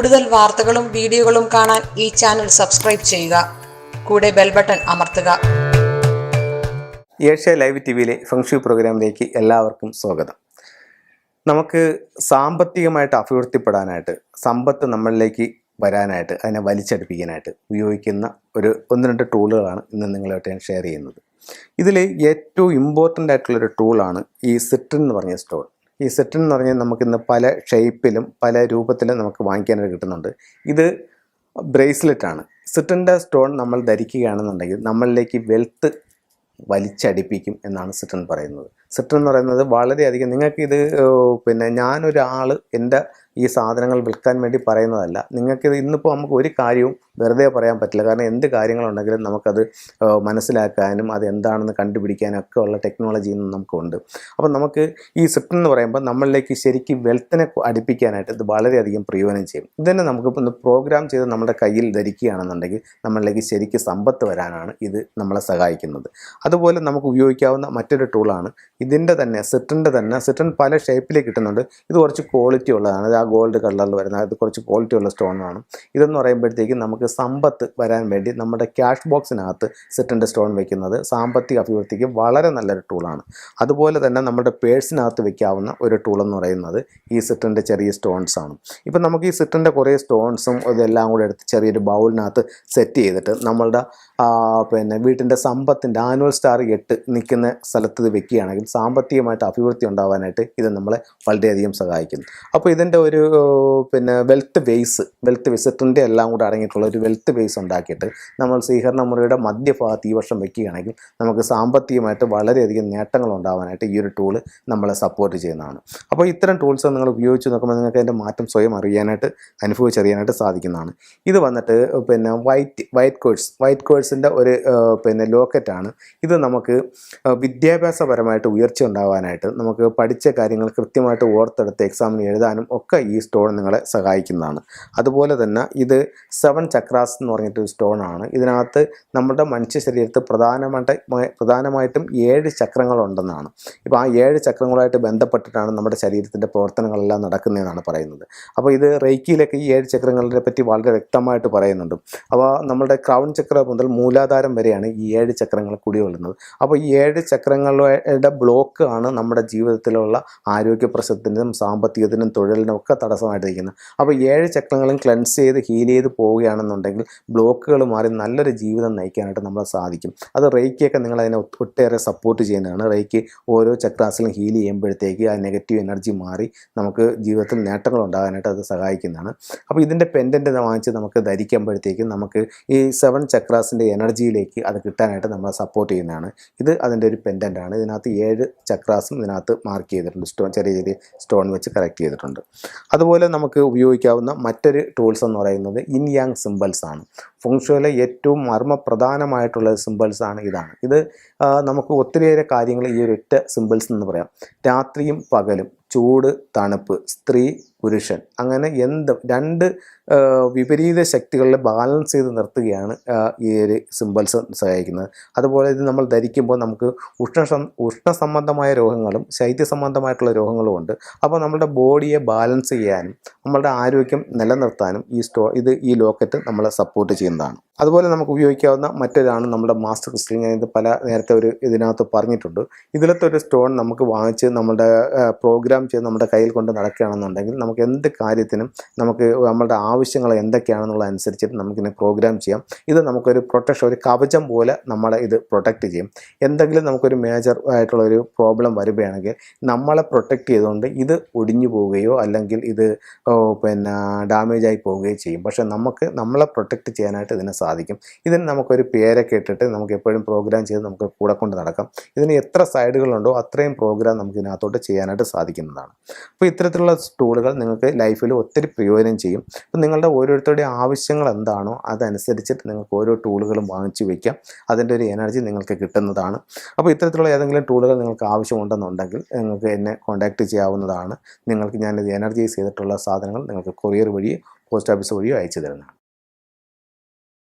കൂടുതൽ വാർത്തകളും വീഡിയോകളും കാണാൻ ഈ ചാനൽ സബ്സ്ക്രൈബ് ചെയ്യുക. കൂടെ ബെൽ ബട്ടൺ അമർത്തുക. ഏഷ്യ ലൈവ് ടി വിയിലെ ഫംഗ്ഷു പ്രോഗ്രാമിലേക്ക് എല്ലാവർക്കും സ്വാഗതം. നമുക്ക് സാമ്പത്തികമായിട്ട് അഭിവൃദ്ധിപ്പെടാനായിട്ട് സമ്പത്ത് നമ്മളിലേക്ക് വരാനായിട്ട് അതിനെ വലിച്ചടുപ്പിക്കാനായിട്ട് ഉപയോഗിക്കുന്ന ഒരു ഒന്ന് രണ്ട് ടൂളുകളാണ് ഇന്ന് നിങ്ങളായിട്ട് ഞാൻ ഷെയർ ചെയ്യുന്നത്. ഇതിൽ ഏറ്റവും ഇമ്പോർട്ടന്റ് ആയിട്ടുള്ളൊരു ടൂളാണ് ഈ സിട്രിൻ എന്ന് പറഞ്ഞ സ്റ്റോൺ ഈ സെറ്റ് എന്ന് പറഞ്ഞാൽ നമുക്കിന്ന് പല ഷേപ്പിലും പല രൂപത്തിലും നമുക്ക് വാങ്ങിക്കാനായിട്ട് കിട്ടുന്നുണ്ട്. ഇത് ബ്രേസ്ലെറ്റ് ആണ്. സിട്രിന്റെ സ്റ്റോൺ നമ്മൾ ധരിക്കുകയാണെന്നുണ്ടെങ്കിൽ നമ്മളിലേക്ക് വെൽത്ത് വലിച്ചടിപ്പിക്കും എന്നാണ് സിറ്റൺ പറയുന്നത്. സിറ്റൺ എന്ന് പറയുന്നത് വളരെയധികം നിങ്ങൾക്ക് ഇത് പിന്നെ ഞാനൊരാൾ എന്റെ ഈ സാധനങ്ങൾ വിൽക്കാൻ വേണ്ടി പറയുന്നതല്ല. നിങ്ങൾക്ക് ഇന്നിപ്പോൾ നമുക്ക് ഒരു കാര്യവും വെറുതെ പറയാൻ പറ്റില്ല. കാരണം എന്ത് കാര്യങ്ങളുണ്ടെങ്കിലും നമുക്കത് മനസ്സിലാക്കാനും അത് എന്താണെന്ന് കണ്ടുപിടിക്കാനും ഒക്കെ ഉള്ള ടെക്നോളജി ഇന്ന് നമുക്കുണ്ട്. അപ്പം നമുക്ക് ഈ സിപ്റ്റ് എന്ന് പറയുമ്പോൾ നമ്മളിലേക്ക് ശരിക്കും വെൽത്തിനെ അടുപ്പിക്കാനായിട്ട് ഇത് വളരെയധികം പ്രയോജനം ചെയ്യും. ഇതിനെ നമുക്കിപ്പോൾ ഒന്ന് പ്രോഗ്രാം ചെയ്ത് നമ്മുടെ കയ്യിൽ ധരിക്കുകയാണെന്നുണ്ടെങ്കിൽ നമ്മളിലേക്ക് ശരിക്കും സമ്പത്ത് വരാനാണ് ഇത് നമ്മളെ സഹായിക്കുന്നത്. അതുപോലെ നമുക്ക് ഉപയോഗിക്കാവുന്ന മറ്റൊരു ടൂളാണ് ഇതിന്റെ തന്നെ സിറ്റിന്റെ തന്നെ സിട്രൻ പല ഷേപ്പിലേക്ക് കിട്ടുന്നുണ്ട്. ഇത് കുറച്ച് ക്വാളിറ്റി ഉള്ളതാണ്. ആ ഗോൾഡ് കളറിൽ വരുന്ന അത് കുറച്ച് ക്വാളിറ്റി ഉള്ള സ്റ്റോൺ സ്റ്റോണാണ് ഇതെന്ന് പറയുമ്പോഴത്തേക്കും നമുക്ക് സമ്പത്ത് വരാൻ വേണ്ടി നമ്മുടെ ക്യാഷ് ബോക്സിനകത്ത് സെറ്റിന്റെ സ്റ്റോൺ വെക്കുന്നത് സാമ്പത്തിക അഭിവൃദ്ധിക്ക് വളരെ നല്ലൊരു ടൂളാണ് അതുപോലെ തന്നെ നമ്മുടെ പേഴ്സിനകത്ത് വെക്കാവുന്ന ഒരു ടൂൾ എന്ന് പറയുന്നത് ഈ സെറ്റിന്റെ ചെറിയ സ്റ്റോൺസ് ആണ്. ഇപ്പം നമുക്ക് ഈ സെറ്റിന്റെ കുറേ സ്റ്റോൺസും ഇതെല്ലാം കൂടെ എടുത്ത് ചെറിയൊരു ബൗളിനകത്ത് സെറ്റ് ചെയ്തിട്ട് നമ്മളുടെ പിന്നെ വീട്ടിന്റെ സമ്പത്തിന്റെ ആനുവൽ സ്റ്റാർ എട്ട് നിൽക്കുന്ന സ്ഥലത്ത് ഇത് വെക്കുകയാണെങ്കിൽ സാമ്പത്തികമായിട്ട് അഭിവൃദ്ധി ഉണ്ടാവാനായിട്ട് ഇത് നമ്മളെ വളരെയധികം സഹായിക്കും അപ്പോൾ ഇതിന്റെ പിന്നെ വെൽത്ത് ബേസ് വെൽത്ത് വിസിറ്റിന്റെ എല്ലാം കൂടെ അടങ്ങിയിട്ടുള്ള ഒരു വെൽത്ത് ബേസ് ഉണ്ടാക്കിയിട്ട് നമ്മൾ സ്വീകരണ മുറിയുടെ മധ്യഭാഗത്ത് ഈ വർഷം വെക്കുകയാണെങ്കിൽ നമുക്ക് സാമ്പത്തികമായിട്ട് വളരെയധികം നേട്ടങ്ങൾ ഉണ്ടാവാനായിട്ട് ഈ ഒരു ടൂൾ നമ്മളെ സപ്പോർട്ട് ചെയ്യുന്നതാണ്. അപ്പോൾ ഇത്തരം ടൂൾസ് നിങ്ങൾ ഉപയോഗിച്ച് നോക്കുമ്പോൾ നിങ്ങൾക്ക് അതിന്റെ മാറ്റം സ്വയം അറിയാനായിട്ട് അനുഭവിച്ചറിയാനായിട്ട് സാധിക്കുന്നതാണ്. ഇത് വന്നിട്ട് പിന്നെ വൈറ്റ് വൈറ്റ് കോഴ്സ് വൈറ്റ് കോഴ്സിന്റെ ഒരു പിന്നെ ലോക്കറ്റാണ് ഇത് നമുക്ക് വിദ്യാഭ്യാസപരമായിട്ട് ഉയർച്ച ഉണ്ടാവാനായിട്ട് നമുക്ക് പഠിച്ച കാര്യങ്ങൾ കൃത്യമായിട്ട് ഓർത്തെടുത്ത് എക്സാമിന് എഴുതാനും ഒക്കെ ഈ സ്റ്റോൺ നിങ്ങളെ സഹായിക്കുന്നതാണ്. അതുപോലെ തന്നെ ഇത് സെവൻ ചക്രാസ് എന്ന് പറഞ്ഞിട്ട് ആണ് ഇതിനകത്ത് നമ്മുടെ മനുഷ്യ ശരീരത്ത് പ്രധാനമായിട്ട് പ്രധാനമായിട്ടും ഏഴ് ചക്രങ്ങളുണ്ടെന്നാണ്. ഇപ്പോൾ ആ ഏഴ് ചക്രങ്ങളുമായിട്ട് ബന്ധപ്പെട്ടിട്ടാണ് നമ്മുടെ ശരീരത്തിന്റെ പ്രവർത്തനങ്ങളെല്ലാം നടക്കുന്നതെന്നാണ് പറയുന്നത്. അപ്പോൾ ഇത് റേക്കിയിലൊക്കെ ഈ ഏഴ് ചക്രങ്ങളെ പറ്റി വളരെ വ്യക്തമായിട്ട് പറയുന്നുണ്ട്. അപ്പോൾ നമ്മുടെ ക്രൗൺ ചക്ര മുതൽ മൂലാധാരം വരെയാണ് ഈ ഏഴ് ചക്രങ്ങൾ കുടികൊള്ളുന്നത്. അപ്പോൾ ഈ ഏഴ് ചക്രങ്ങളുടെ ബ്ലോക്ക് ആണ് നമ്മുടെ ജീവിതത്തിലുള്ള ആരോഗ്യ പ്രശ്നത്തിനും സാമ്പത്തികത്തിനും തൊഴിലിനും ഒക്കെ തടസ്സമായിട്ടിരിക്കുന്നത് അപ്പോൾ ഏഴ് ചക്രങ്ങളും ക്ലെൻസ് ചെയ്ത് ഹീൽ ചെയ്ത് പോവുകയാണെന്നുണ്ടെങ്കിൽ ബ്ലോക്കുകൾ മാറി നല്ലൊരു ജീവിതം നയിക്കാനായിട്ട് നമ്മളെ സാധിക്കും. അത് റേക്കിയൊക്കെ നിങ്ങൾ അതിനെ ഒട്ട് ഒട്ടേറെ സപ്പോർട്ട് ചെയ്യുന്നതാണ്. റേക്ക് ഓരോ ചക്രാസിലും ഹീൽ ചെയ്യുമ്പോഴത്തേക്ക് ആ നെഗറ്റീവ് എനർജി മാറി നമുക്ക് ജീവിതത്തിൽ നേട്ടങ്ങൾ ഉണ്ടാകാനായിട്ട് അത് സഹായിക്കുന്നതാണ്. അപ്പോൾ ഇതിന്റെ പെൻഡന്റ് വാങ്ങിച്ച് നമുക്ക് ധരിക്കുമ്പോഴത്തേക്കും നമുക്ക് ഈ സെവൻ ചക്രാസിന്റെ എനർജിയിലേക്ക് അത് കിട്ടാനായിട്ട് നമ്മളെ സപ്പോർട്ട് ചെയ്യുന്നതാണ്. ഇത് അതിന്റെ ഒരു പെൻഡന്റ് ആണ്. ഇതിനകത്ത് ഏഴ് ചക്രാസും ഇതിനകത്ത് മാർക്ക് ചെയ്തിട്ടുണ്ട്. സ്റ്റോൺ ചെറിയ ചെറിയ സ്റ്റോൺ വെച്ച് കറക്റ്റ് ചെയ്തിട്ടുണ്ട്. അതുപോലെ നമുക്ക് ഉപയോഗിക്കാവുന്ന മറ്റൊരു ടൂൾസ് എന്ന് പറയുന്നത് ഇൻ യാങ് സിമ്പിൾസ് ആണ്. ഫുങ്ഷുവിലെ ഏറ്റവും മർമ്മപ്രധാനമായിട്ടുള്ള സിമ്പിൾസ് ആണ് ഇതാണ്. ഇത് നമുക്ക് ഒത്തിരിയേറെ കാര്യങ്ങൾ ഈ ഒരു ഒറ്റ സിമ്പിൾസ് എന്ന് പറയാം. രാത്രിയും പകലും ചൂട് തണുപ്പ് സ്ത്രീ പുരുഷൻ. അങ്ങനെ എന്ത് രണ്ട് വിപരീത ശക്തികളെ ബാലൻസ് ചെയ്ത് നിർത്തുകയാണ് ഈ ഒരു സിമ്പിൾസ് സഹായിക്കുന്നത്. അതുപോലെ ഇത് നമ്മൾ ധരിക്കുമ്പോൾ നമുക്ക് ഉഷ്ണ ഉഷ്ണ സംബന്ധമായ രോഗങ്ങളും ശൈത്യ സംബന്ധമായിട്ടുള്ള രോഗങ്ങളും ഉണ്ട്. അപ്പോൾ നമ്മുടെ ബോഡിയെ ബാലൻസ് ചെയ്യാനും നമ്മളുടെ ആരോഗ്യം നിലനിർത്താനും ഈ സ്റ്റോ ഇത് ഈ ലോക്കറ്റ് നമ്മളെ സപ്പോർട്ട് ചെയ്യുന്നതാണ്. അതുപോലെ നമുക്ക് ഉപയോഗിക്കാവുന്ന മറ്റൊരാണ് നമ്മുടെ മാസ്റ്റർ ക്രിസ്റ്റൽ ഞാൻ ഇത് പല നേരത്തെ ഒരു ഇതിനകത്ത് പറഞ്ഞിട്ടുണ്ട്. ഇതിലത്തെ ഒരു സ്റ്റോൺ നമുക്ക് വാങ്ങിച്ച് നമ്മുടെ പ്രോഗ്രാം ചെയ്ത് നമ്മുടെ കയ്യിൽ കൊണ്ട് നടക്കുകയാണെന്നുണ്ടെങ്കിൽ നമുക്ക് എന്ത് കാര്യത്തിനും നമുക്ക് നമ്മളുടെ ആവശ്യങ്ങൾ എന്തൊക്കെയാണെന്നുള്ള അനുസരിച്ചിട്ട് നമുക്കിതിനെ പ്രോഗ്രാം ചെയ്യാം. ഇത് നമുക്കൊരു പ്രൊട്ടക്ഷൻ ഒരു കവചം പോലെ നമ്മളെ ഇത് പ്രൊട്ടക്റ്റ് ചെയ്യും. എന്തെങ്കിലും നമുക്കൊരു മേജർ ആയിട്ടുള്ള ഒരു പ്രോബ്ലം വരുകയാണെങ്കിൽ നമ്മളെ പ്രൊട്ടക്റ്റ് ചെയ്തുകൊണ്ട് ഇത് ഒടിഞ്ഞു പോവുകയോ അല്ലെങ്കിൽ ഇത് പിന്നെ ഡാമേജ് ആയി പോവുകയോ ചെയ്യും. പക്ഷേ നമുക്ക് നമ്മളെ പ്രൊട്ടക്റ്റ് ചെയ്യാനായിട്ട് ഇതിനെ സാധിക്കും. ഇതിന് നമുക്കൊരു പേരൊക്കെ ഇട്ടിട്ട് നമുക്ക് എപ്പോഴും പ്രോഗ്രാം ചെയ്ത് നമുക്ക് കൂടെ കൊണ്ട് നടക്കാം. ഇതിന് എത്ര സൈഡുകളുണ്ടോ അത്രയും പ്രോഗ്രാം നമുക്ക് ഇതിനകത്തോട്ട് ചെയ്യാനായിട്ട് സാധിക്കുന്നതാണ്. അപ്പോൾ ഇത്തരത്തിലുള്ള ടൂളുകൾ നിങ്ങൾക്ക് ലൈഫിൽ ഒത്തിരി പ്രയോജനം ചെയ്യും. അപ്പം നിങ്ങളുടെ ഓരോരുത്തരുടെയും ആവശ്യങ്ങൾ എന്താണോ അതനുസരിച്ചിട്ട് നിങ്ങൾക്ക് ഓരോ ടൂളുകളും വാങ്ങിച്ചു വയ്ക്കാം അതിന്റെ ഒരു എനർജി നിങ്ങൾക്ക് കിട്ടുന്നതാണ്. അപ്പോൾ ഇത്തരത്തിലുള്ള ഏതെങ്കിലും ടൂളുകൾ നിങ്ങൾക്ക് ആവശ്യമുണ്ടെന്നുണ്ടെങ്കിൽ നിങ്ങൾക്ക് എന്നെ കോൺടാക്റ്റ് ചെയ്യാവുന്നതാണ്. നിങ്ങൾക്ക് ഞാനിത് എനർജൈസ് ചെയ്തിട്ടുള്ള സാധനങ്ങൾ നിങ്ങൾക്ക് കൊറിയർ വഴിയോ പോസ്റ്റ് ഓഫീസ് വഴിയോ അയച്ചു തരുന്നതാണ്.